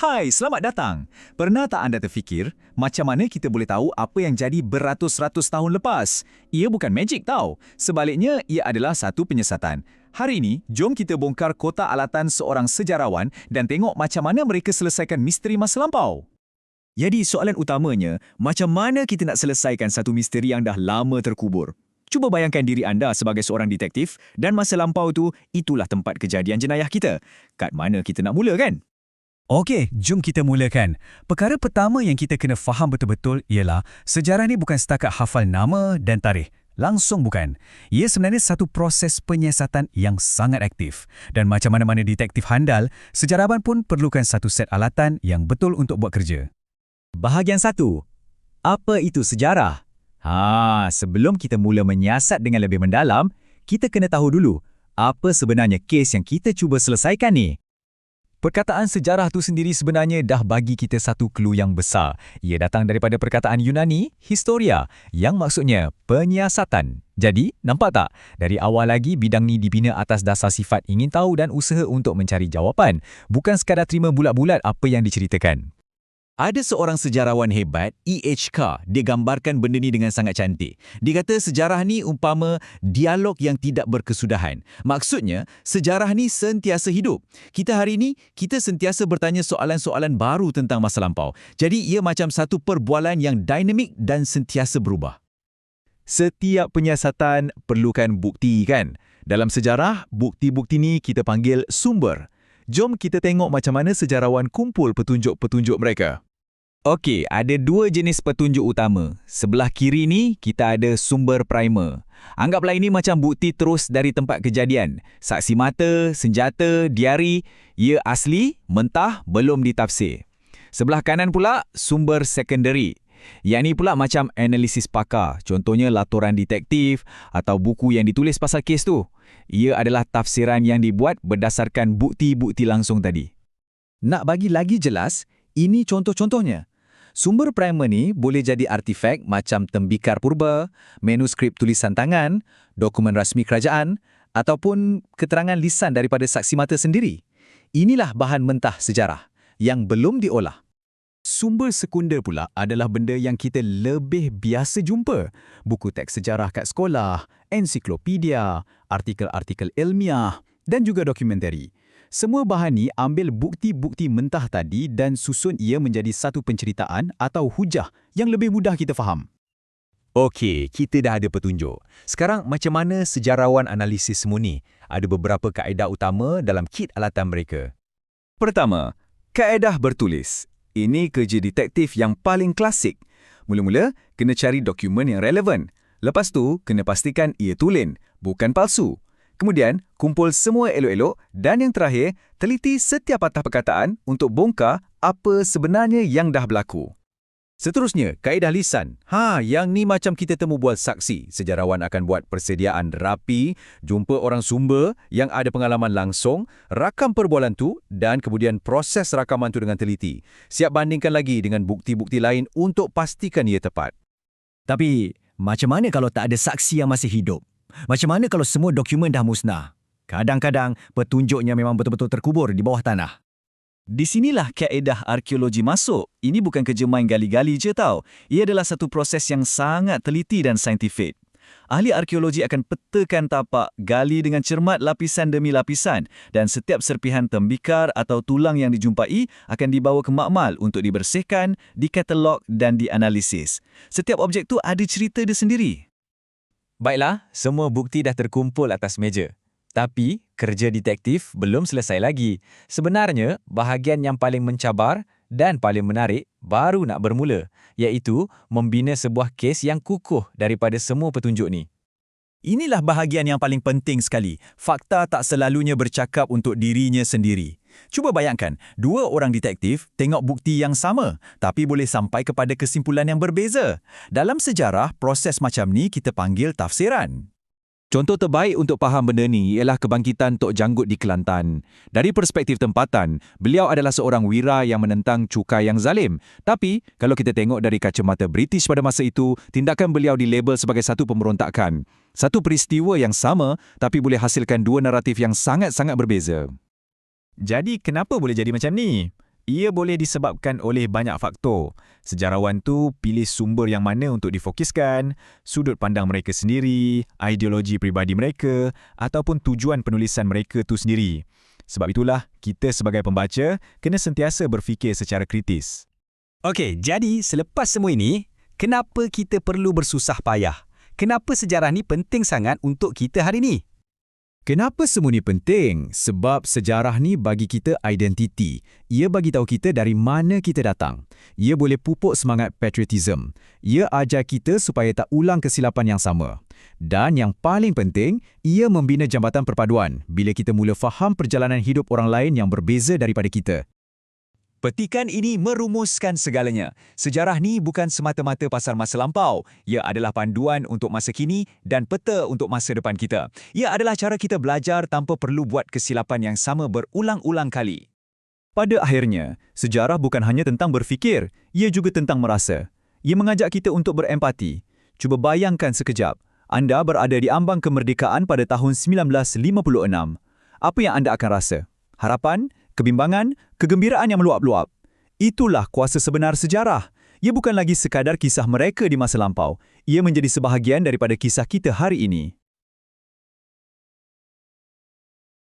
Hai, selamat datang. Pernah tak anda terfikir macam mana kita boleh tahu apa yang jadi beratus-ratus tahun lepas? Ia bukan magic tau. Sebaliknya, ia adalah satu penyesatan. Hari ini, jom kita bongkar kotak alatan seorang sejarawan dan tengok macam mana mereka selesaikan misteri masa lampau. Jadi soalan utamanya, macam mana kita nak selesaikan satu misteri yang dah lama terkubur? Cuba bayangkan diri anda sebagai seorang detektif dan masa lampau tu, itulah tempat kejadian jenayah kita. Kat mana kita nak mula kan? Okey, jom kita mulakan. Perkara pertama yang kita kena faham betul-betul ialah sejarah ni bukan setakat hafal nama dan tarikh. Langsung bukan. Ia sebenarnya satu proses penyiasatan yang sangat aktif. Dan macam mana-mana detektif handal, sejarawan pun perlukan satu set alatan yang betul untuk buat kerja. Bahagian satu. Apa itu sejarah? Ha, sebelum kita mula menyiasat dengan lebih mendalam, kita kena tahu dulu apa sebenarnya kes yang kita cuba selesaikan ni. Perkataan sejarah tu sendiri sebenarnya dah bagi kita satu clue yang besar. Ia datang daripada perkataan Yunani, historia, yang maksudnya penyiasatan. Jadi, nampak tak? Dari awal lagi bidang ni dibina atas dasar sifat ingin tahu dan usaha untuk mencari jawapan. Bukan sekadar terima bulat-bulat apa yang diceritakan. Ada seorang sejarawan hebat, E.H. Carr, dia gambarkan benda ni dengan sangat cantik. Dia kata sejarah ni umpama dialog yang tidak berkesudahan. Maksudnya, sejarah ni sentiasa hidup. Kita hari ini, kita sentiasa bertanya soalan-soalan baru tentang masa lampau. Jadi, ia macam satu perbualan yang dinamik dan sentiasa berubah. Setiap penyiasatan perlukan bukti, kan? Dalam sejarah, bukti-bukti ni kita panggil sumber. Jom kita tengok macam mana sejarawan kumpul petunjuk-petunjuk mereka. Okey, ada dua jenis petunjuk utama. Sebelah kiri ni, kita ada sumber primer. Anggaplah ini macam bukti terus dari tempat kejadian. Saksi mata, senjata, diari, ia asli, mentah, belum ditafsir. Sebelah kanan pula, sumber secondary. Yang ni pula macam analisis pakar, contohnya laporan detektif atau buku yang ditulis pasal kes tu. Ia adalah tafsiran yang dibuat berdasarkan bukti-bukti langsung tadi. Nak bagi lagi jelas, ini contoh-contohnya. Sumber primer ni boleh jadi artifak macam tembikar purba, manuskrip tulisan tangan, dokumen rasmi kerajaan ataupun keterangan lisan daripada saksi mata sendiri. Inilah bahan mentah sejarah yang belum diolah. Sumber sekunder pula adalah benda yang kita lebih biasa jumpa. Buku teks sejarah kat sekolah, ensiklopedia, artikel-artikel ilmiah dan juga dokumentari. Semua bahan ni ambil bukti-bukti mentah tadi dan susun ia menjadi satu penceritaan atau hujah yang lebih mudah kita faham. Okey, kita dah ada petunjuk. Sekarang macam mana sejarawan analisis semua ni? Ada beberapa kaedah utama dalam kit alatan mereka. Pertama, kaedah bertulis. Ini kerja detektif yang paling klasik. Mula-mula, kena cari dokumen yang relevan. Lepas tu, kena pastikan ia tulen, bukan palsu. Kemudian, kumpul semua elok-elok dan yang terakhir, teliti setiap patah perkataan untuk bongkar apa sebenarnya yang dah berlaku. Seterusnya, kaedah lisan. Ha, yang ni macam kita temu buat saksi. Sejarawan akan buat persediaan rapi, jumpa orang sumber yang ada pengalaman langsung, rakam perbualan tu dan kemudian proses rakaman tu dengan teliti. Siap bandingkan lagi dengan bukti-bukti lain untuk pastikan ia tepat. Tapi, macam mana kalau tak ada saksi yang masih hidup? Macam mana kalau semua dokumen dah musnah? Kadang-kadang petunjuknya memang betul-betul terkubur di bawah tanah. Di sinilah kaedah arkeologi masuk. Ini bukan kerja main gali-gali je tau. Ia adalah satu proses yang sangat teliti dan saintifik. Ahli arkeologi akan petakan tapak, gali dengan cermat lapisan demi lapisan dan setiap serpihan tembikar atau tulang yang dijumpai akan dibawa ke makmal untuk dibersihkan, dikatalog dan dianalisis. Setiap objek tu ada cerita dia sendiri. Baiklah, semua bukti dah terkumpul atas meja. Tapi, kerja detektif belum selesai lagi. Sebenarnya, bahagian yang paling mencabar dan paling menarik baru nak bermula, iaitu membina sebuah kes yang kukuh daripada semua petunjuk ni. Inilah bahagian yang paling penting sekali. Fakta tak selalunya bercakap untuk dirinya sendiri. Cuba bayangkan, dua orang detektif tengok bukti yang sama tapi boleh sampai kepada kesimpulan yang berbeza. Dalam sejarah, proses macam ni kita panggil tafsiran. Contoh terbaik untuk faham benda ni ialah kebangkitan Tok Janggut di Kelantan. Dari perspektif tempatan, beliau adalah seorang wira yang menentang cukai yang zalim. Tapi, kalau kita tengok dari kacamata British pada masa itu, tindakan beliau dilabel sebagai satu pemberontakan. Satu peristiwa yang sama, tapi boleh hasilkan dua naratif yang sangat-sangat berbeza. Jadi kenapa boleh jadi macam ni? Ia boleh disebabkan oleh banyak faktor. Sejarawan tu pilih sumber yang mana untuk difokuskan, sudut pandang mereka sendiri, ideologi peribadi mereka ataupun tujuan penulisan mereka tu sendiri. Sebab itulah, kita sebagai pembaca kena sentiasa berfikir secara kritis. Okey, jadi selepas semua ini, kenapa kita perlu bersusah payah? Kenapa sejarah ni penting sangat untuk kita hari ni? Kenapa semua ni penting? Sebab sejarah ni bagi kita identiti. Ia bagi tahu kita dari mana kita datang. Ia boleh pupuk semangat patriotism. Ia ajar kita supaya tak ulang kesilapan yang sama. Dan yang paling penting, ia membina jambatan perpaduan bila kita mula faham perjalanan hidup orang lain yang berbeza daripada kita. Petikan ini merumuskan segalanya. Sejarah ni bukan semata-mata pasal masa lampau. Ia adalah panduan untuk masa kini dan peta untuk masa depan kita. Ia adalah cara kita belajar tanpa perlu buat kesilapan yang sama berulang-ulang kali. Pada akhirnya, sejarah bukan hanya tentang berfikir, ia juga tentang merasa. Ia mengajak kita untuk berempati. Cuba bayangkan sekejap, anda berada di ambang kemerdekaan pada tahun 1956. Apa yang anda akan rasa? Harapan? Kebimbangan, kegembiraan yang meluap-luap. Itulah kuasa sebenar sejarah. Ia bukan lagi sekadar kisah mereka di masa lampau. Ia menjadi sebahagian daripada kisah kita hari ini.